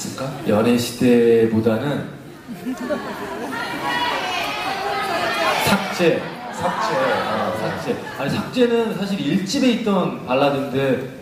있을까? 연애 시대보다는 삭제. 삭제. 아, 삭제. 아니 삭제는 사실 일집에 있던 발라드인데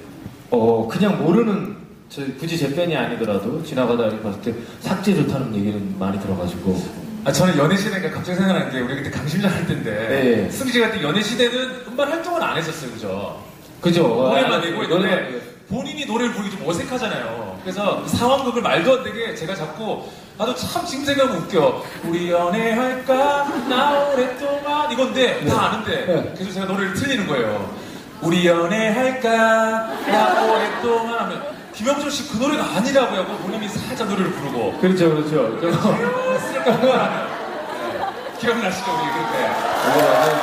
어 그냥 모르는 저 굳이 제 팬이 아니더라도 지나가다 이렇게 봤을 때 삭제 좋다는 얘기는 많이 들어가지고 아, 저는 연애 시대가 갑자기 생각나는 게 우리 그때 강심장 할 때인데 네. 씨가 그때 연애 시대는 음반 활동을 안 했었어요, 그죠? 그죠? 노래만 아, 내고 있는데. 본인이 노래를 부르기 좀 어색하잖아요. 그래서 상황극을 말도 안 되게 제가 자꾸 나도 참 지금 생각하면 웃겨. 우리 연애할까? 나 오랫동안. 이건데 다 아는데 네. 그래서 제가 노래를 틀리는 거예요. 우리 연애할까? 나 오랫동안. 하면 김영철 씨 그 노래가 아니라고 하고 본인이 살짝 노래를 부르고. 그렇죠, 그렇죠. 저- 기억나시죠 우리 그때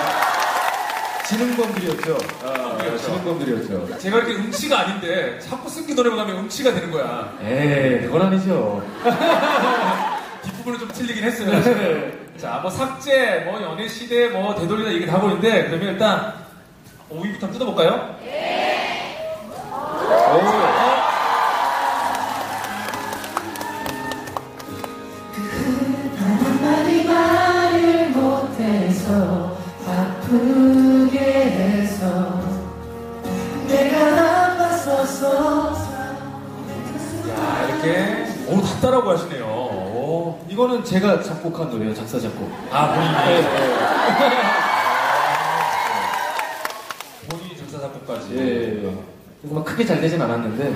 지능범들이었죠. 아, 그렇죠. 지능범들이었죠. 제가 이렇게 음치가 아닌데 자꾸 승기 노래만 가면 음치가 되는 거야. 에이, 그건 아니죠. 뒷부분은 좀 틀리긴 했어요. 사실. 자, 뭐 삭제, 뭐 연애 시대, 뭐 되돌리다 얘기 다 하고 있는데 그러면 일단 5위부터 한번 뜯어볼까요? 오. 한마디 말 야, 이렇게 오, 다 따라고 하시네요. 오. 이거는 제가 작곡한 노래예요, 작사 작곡. 아, 본인이 네, 네. 본인이 작사 작곡까지. 예, 예. 이거 막 크게 잘 되진 않았는데